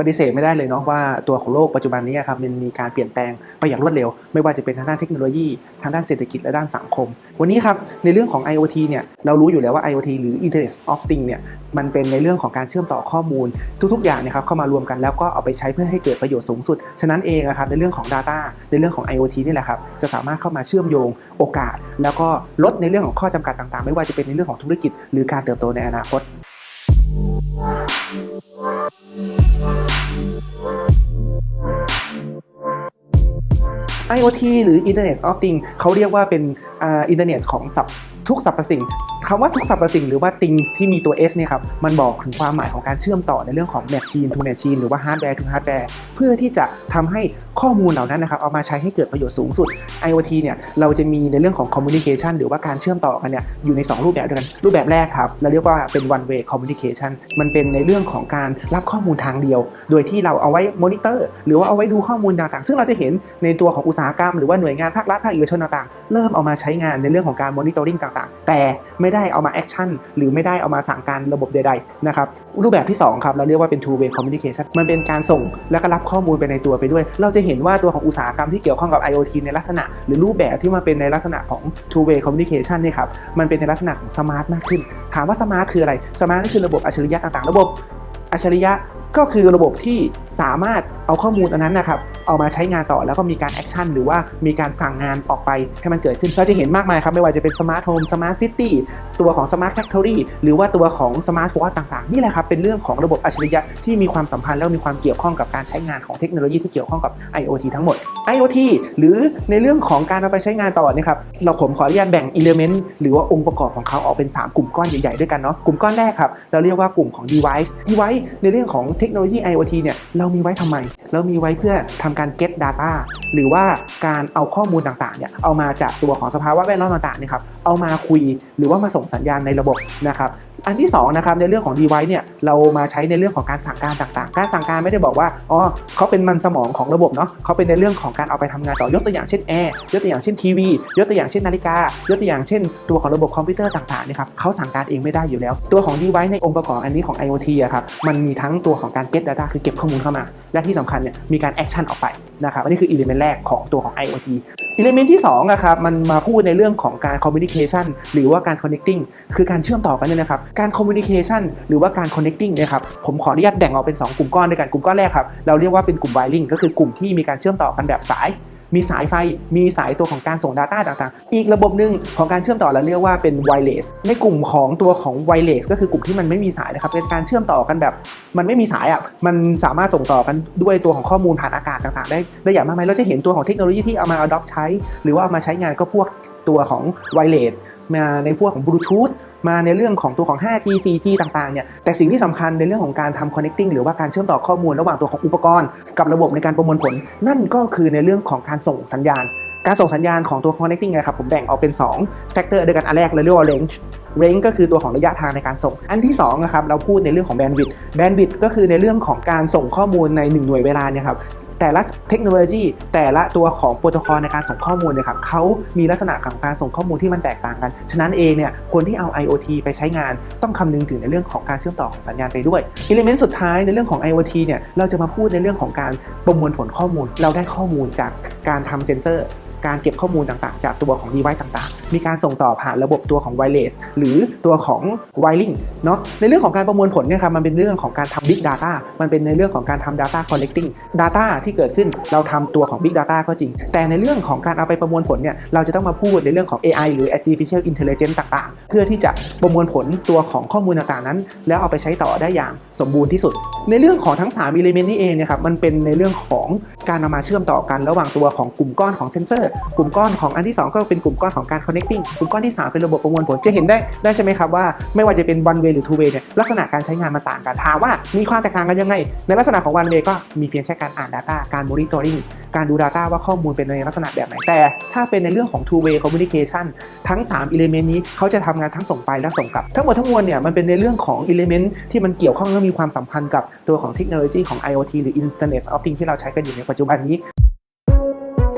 ปฏิเสธไม่ได้เลยเนาะว่าตัวของโลกปัจจุบันนี้ครับมันมีการเปลี่ยนแปลงไปอย่างรวดเร็ว ไม่ว่าจะเป็นทางด้านเทคโนโลยี ทางด้านเศรษฐกิจและด้านสังคม วันนี้ครับในเรื่องของ IoT เนี่ยเรารู้อยู่แล้วว่า IoT หรือ Internet of Things เนี่ยมันเป็นในเรื่องของการเชื่อมต่อข้อมูล ทุกๆอย่างเนะครับเข้ามารวมกันแล้วก็เอาไปใช้เพื่อให้เกิดประโยชน์สูงสุด ฉะนั้นเองนะครับในเรื่องของ Data ในเรื่องของ IoT นี่แหละครับจะสามารถเข้ามาเชื่อมโยงโอกาส แล้วก็ลดในเรื่องของข้อจำกัดต่างๆ ไม่ว่าจะเป็นในเรื่องของธุรกิจ หรือการเติบโตในอนาคต IoT หรือ Internet of Things เขาเรียกว่าเป็นอ่าอินเทอร์เน็ตของสับทุ ทุกสรรพสิ่งคำว่าทุกสรรพสิ่งหรือว่า things ที่มีตัว S เนี่ยครับมันบอกถึงความหมายของการเชื่อมต่อในเรื่องของ machine to machine หรือว่า hardware to hardware เพื่อที่จะทำให้ข้อมูลเหล่านั้นนะครับเอามาใช้ให้เกิดประโยชน์สูงสุด IoT เนี่ยเราจะมีในเรื่องของ communication หรือว่าการเชื่อมต่อกันเนี่ยอยู่ใน 2 รูปแบบด้วยกันรูปแบบแรกครับเราเรียกว่าเป็น one way communication มันเป็นในเรื่องของการรับข้อมูลทางเดียว โดยที่เราเอาไว้ monitor หรือว่าเอาไว้ดูข้อมูลต่างๆ ซึ่งเราจะเห็นในตัวของอุตสาหกรรมหรือว่าหน่วยงานภาครัฐภาคเอกชนต่างๆ เริ่มเอามาใช้งานในเรื่องของการ monitoring ต่างๆแต่ไม่ได้เอามา action หรือไม่ได้เอามาสั่งการระบบใดๆนะครับรูปแบบที่สองครับเราเรียกว่าเป็น two way communication มันเป็นการส่งและก็รับข้อมูลไปในตัวไปด้วย เราจะเห็นว่าตัวของอุตสาหกรรมที่เกี่ยวข้องกับ IoT ในลักษณะ หรือรูปแบบที่มาเป็นในลักษณะของ two way communication นี่ครับมันเป็นในลักษณะของ smart มากขึ้น ถามว่า smart คืออะไร smart ก็คือระบบอัจฉริยะต่างๆ ระบบอัจฉริยะก็คือระบบที่สามารถเอาข้อมูลอันนั้นนะครับเอามาใช้งานต่อแล้วก็มีการแอคชั่นหรือว่ามีการสั่งงานออกไปให้มันเกิดขึ้นเราจะเห็นมากมายครับ ไม่ว่าจะเป็นสมาร์ทโฮมสมาร์ทซิตี้ตัวของสมาร์ทแฟคทอรี่หรือว่าตัวของสมาร์ทวอทต่างๆ นี่แหละครับ เป็นเรื่องของระบบอัจฉริยะที่มีความสัมพันธ์แล้วมีความเกี่ยวข้องกับการใช้งานของเทคโนโลยีที่เกี่ยวข้องกับ IoT ทั้งหมด IoT หรือในเรื่องของการเอาไปใช้งานต่อนี่ครับเราผมขออนุญาตแบ่ง element หรือว่าองค์ประกอบของเขาออกเป็น 3 กลุ่มก้อนใหญ่ๆด้วยกันเนาะกลุ่มก้อนแรกครับเราเรียกว่ากลุ่มของ device device ในเรื่องของเทคโนโลยี IoT เนี่ยเรามีไว้ทำไม เรามีไว้เพื่อทำการ get data หรือว่าการเอาข้อมูลต่างๆเนี่ยเอามาจากตัวของสภาวะแวดล้อมต่างๆเนี่ยครับเอามาคุยหรือว่ามาส่งสัญญาณในระบบนะครับอันที่2นะครับในเรื่องของ device เนี่ยเรามาใช้ในเรื่องของการสั่งการต่างๆ การสั่งการไม่ได้บอกว่าอ๋อเขาเป็นมันสมองของระบบเนาะเขาเป็นในเรื่องของการเอาไปทำงานต่อยกตัวอย่างเช่นแอร์ยกตัวอย่างเช่นทีวียกตัวอย่างเช่นนาฬิกายกตัวอย่างเช่น ตัวของระบบคอมพิวเตอร์ต่างๆเนี่ยครับเขาสั่งการเองไม่ได้อยู่แล้ว ตัวของ device ในองค์ประกอบอันนี้ของ IoT อะครับมันมีทั้งตัวของการ get data คือเก็บข้อมูลเข้ามา และที่สำคัญเนี่ยมีการแอคชั่นออกไปนะครับอันนี้คืออิเลเมนต์แรกของตัวของ IoT element ที่2อะครับมันมาพูดในเรื่องของการคอมมิวนิเคชันหรือว่าการคอนเนคติ้งคือการเชื่อมต่อกันเนี่ยนะครับการคอมมิวนิเคชันหรือว่าการคอนเนกติงเนี่ยครับผมขออนุญาตแบ่งออกเป็น 2 กลุ่มก้อนด้วยกันกลุ่มก้อนแรกครับเราเรียกว่าเป็นกลุ่มไวริงก็คือกลุ่มที่มีการเชื่อมต่อกันแบบสาย มีสายไฟ มีสายตัวของการส่ง Data ต่างๆ อีกระบบหนึ่งของการเชื่อมต่อเราเรียกว่าเป็น wireless ในกลุ่มของตัวของ wireless ก็คือกลุ่มที่มันไม่มีสายนะครับเป็นการเชื่อมต่อกันแบบ มันไม่มีสายอะมันสามารถส่งต่อกันด้วยตัวของข้อมูลผ่านอากาศต่างๆ ได้ได้อย่างมากมายเราจะเห็นตัวของเทคโนโลยีที่เอามา adopt ใช้ หรือว่าเอามาใช้งานก็พวกตัวของ wireless มาในพวกของ Bluetooth มาในเรื่องของตัวของ 5G 4G ต่างๆเนี่ยแต่สิ่งที่สำคัญในเรื่องของการทำ connecting หรือว่าการเชื่อมต่อข้อมูลระหว่างตัวของอุปกรณ์ กับระบบในการประมวลผล นั่นก็คือในเรื่องของการส่งสัญญาณ การส่งสัญญาณของตัว connecting นะครับผมแบ่งออกเป็น 2 factor ด้วยกันอันแรกเราเรียกว่า range range ก็คือตัวของระยะทางในการส่ง อันที่2นะครับเราพูดในเรื่องของ bandwidth bandwidth ก็คือในเรื่องของการส่งข้อมูลใน 1 หน่วยเวลาเนี่ยครับ แต่ละเทคโนโลยี แต่ละตัวของโปรโตคอลในการส่งข้อมูลเนี่ยครับเขามีลักษณะของการส่งข้อมูลที่มันแตกต่างกัน ฉะนั้นเองเนี่ยคนที่เอา IoT ไปใช้งานต้องคำนึงถึงในเรื่องของการเชื่อมต่อของสัญญาณไปด้วยอิเลเมนต์สุดท้ายในเรื่องของ IoT เนี่ยเราจะมาพูดในเรื่องของการประมวลผลข้อมูล เราได้ข้อมูลจากการทำเซ็นเซอร์ การเก็บข้อมูลต่างๆ จากตัวของ device ต่างๆ มีการส่งต่อผ่านระบบตัวของ wireless หรือตัวของ wiring เนาะในเรื่องของการประมวลผลเนี่ยครับมันเป็นเรื่องของการทำ big data มันเป็นในเรื่องของการทำ data collecting data ที่เกิดขึ้นเราทำตัวของ big data ก็จริง แต่ในเรื่องของการเอาไปประมวลผลเนี่ยเราจะต้องมาพูดในเรื่องของ AI หรือ artificial intelligence ต่างๆ เพื่อที่จะประมวลผลตัวของข้อมูลต่างๆนั้น แล้วเอาไปใช้ต่อได้อย่างสมบูรณ์ที่สุด ในเรื่องของทั้ง3 element นี้เองเนี่ยครับมันเป็นในเรื่องของการนำมาเชื่อมต่อกัน ระหว่างตัวของกลุ่มก้อนของเซนเซอร์ กลุ่มก้อนของอันที่ 2 ก็เป็นกลุ่มก้อนของการ connecting กลุ่มก้อนที่ 3 เป็นระบบประมวลผล จะเห็นได้ได้ใช่ไหมครับว่าไม่ว่าจะเป็น one way หรือ two way เนี่ยลักษณะการใช้งานมันต่างกันถามว่ามีความแตกต่างกันยังไง ในลักษณะของ one way ก็มีเพียงแค่การอ่าน data การ monitoring การดู data ว่าข้อมูลเป็นในลักษณะแบบไหน แต่ถ้าเป็นในเรื่องของ two way communication ทั้ง 3 element นี้เขาจะทำงานทั้งส่งไปและส่งกลับ ทั้งหมดทั้งมวลเนี่ยมันเป็นในเรื่องของ element ที่มันเกี่ยวข้องและมีความสัมพันธ์กับตัวของเทคโนโลยีของ IoT หรือ Internet of Things ที่เราใช้กันอยู่ในปัจจุบันนี้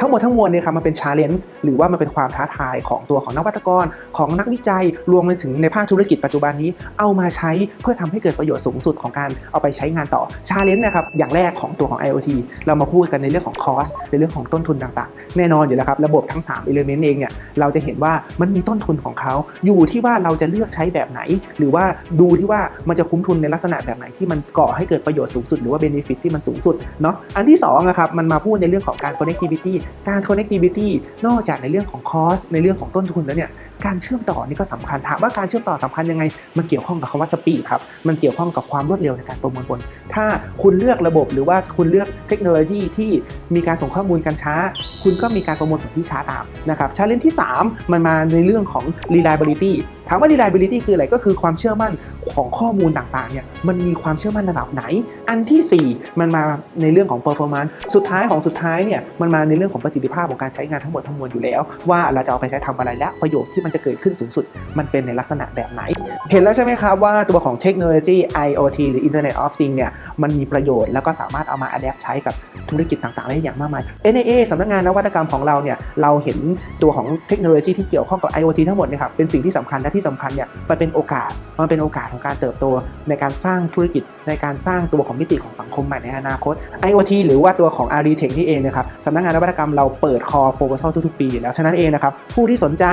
ทั้งหมดทั้งมวลเนี่ยครับมันเป็นชาเลนจ์หรือว่ามันเป็นความท้าทายของตัวของนักวัตกร ของนักวิจัยรวมไปถึงในภาคธุรกิจปัจจุบันนี้เอามาใช้เพื่อทำให้เกิดประโยชน์สูงสุดของการเอาไปใช้งานต่อชาเลนจ์นะครับอย่างแรกของตัวของ IoT เรามาพูดกันในเรื่องของคอสในเรื่องของต้นทุนต่างๆ แน่นอนอยู่แล้วครับระบบทั้ง3 element เองเนี่ยเราจะเห็นว่ามันมีต้นทุนของเขาอยู่ที่ว่าเราจะเลือกใช้แบบไหน หรือว่าดูที่ว่ามันจะคุ้มทุนในลักษณะแบบไหนที่มันก่อให้เกิดประโยชน์สูงสุดหรือว่า benefit ที่มันสูงสุดเนาะอันที่2นะครับมันมาพูดในเรื่องของการ connectivity การ connectivity นอกจากในเรื่องของ cost ในเรื่องของต้นทุนแล้วเนี่ย การเชื่อมต่อนี่ก็สำคัญถามว่าการเชื่อมต่อสำคัญยังไง มันเกี่ยวข้องกับคำว่า speed ครับ มันเกี่ยวข้องกับความรวดเร็วในการประมวลผล ถ้าคุณเลือกระบบหรือว่าคุณเลือกเทคโนโลยีที่มีการส่งข้อมูลกันช้า คุณก็มีการประมวลผลที่ช้าตามนะครับชาเลนที่ 3 มันมาในเรื่องของ reliability ถามว่า reliability คืออะไรก็คือความเชื่อมั่นของข้อมูลต่างๆเนี่ยมันมีความเชื่อมั่นระดับไหน อันทีสี่ 4 มันมาในเรื่องของ performance สุดท้ายของสุดท้ายเนี่ยมันมาในเรื่องของประสิทธิภาพของการใช้งานทั้งหมดทั้งมวลอยู่แล้ว ว่าเราจะเอาไปใช้ทำอะไรและประโยชน์ที่มันจะเกิดขึ้นสูงสุด มันเป็นในลักษณะแบบไหน เห็นแล้วใช่ไหมครับว่าตัวของเทคโนโลยี IoT หรือ Internet of Things เนี่ยมันมีประโยชน์แล้วก็สามารถเอามา adapt ใช้กับธุรกิจต่างๆได้อย่างมากมาย NIA สำนักงานนวัตกรรมของเราเนี่ยเราเห็นตัวของเทคโนโลยีที่เกี่ยวข้องกับ IoT ทั้งหมดเนี่ยครับเป็นสิ่งที่สำคัญและที่สำคัญเนี่ยมันเป็นโอกาสมันเป็นโอกาสของการเติบโตในการสร้างธุรกิจในการสร้างตัวของมิติของสังคมใหม่ในอนาคต IoT หรือว่าตัวของ r d t e c h นี่เองนะครับสำนักงานนวัตกรรมเราเปิดคอ proposal ทุกๆปีอยู่แล้วฉะนั้นเองนะครับผู้ที่สนใจ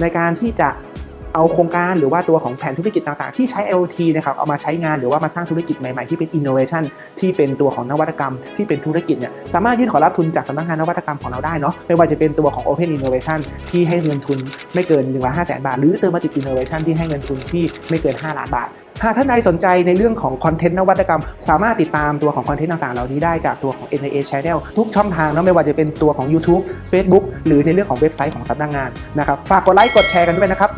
ในการการที่จะเอาโครงการหรือว่าตัวของแผนธุรกิจต่างๆ ที่ใช้ IoT นะครับเอามาใช้งานหรือว่ามาสร้างธุรกิจใหม่ๆ ที่เป็น innovation ที่เป็นตัวของนวัตกรรมที่เป็นธุรกิจเนี่ยสามารถยื่นขอรับทุนจากสำนักงานนวัตกรรมของเราได้เนาะไม่ว่าจะเป็นตัวของ Open Innovation ที่ให้เงินทุนไม่เกิน1ล้าน5แสนบาท หรือเติมมาติด Innovation ที่ให้เงินทุนที่ไม่เกิน 5 ล้านบาท หากท่านใดสนใจในเรื่องของคอนเทนต์นวัตกรรม สามารถติดตามตัวของคอนเทนต์ต่างๆ เหล่านี้ได้จากตัวของ NIA Channel ทุกช่องทางนะไม่ว่าจะเป็นตัวของ YouTube Facebook หรือในเรื่องของเว็บไซต์ของสำนักงานนะครับฝากกดไลค์กดแชร์กันด้วยนะครับ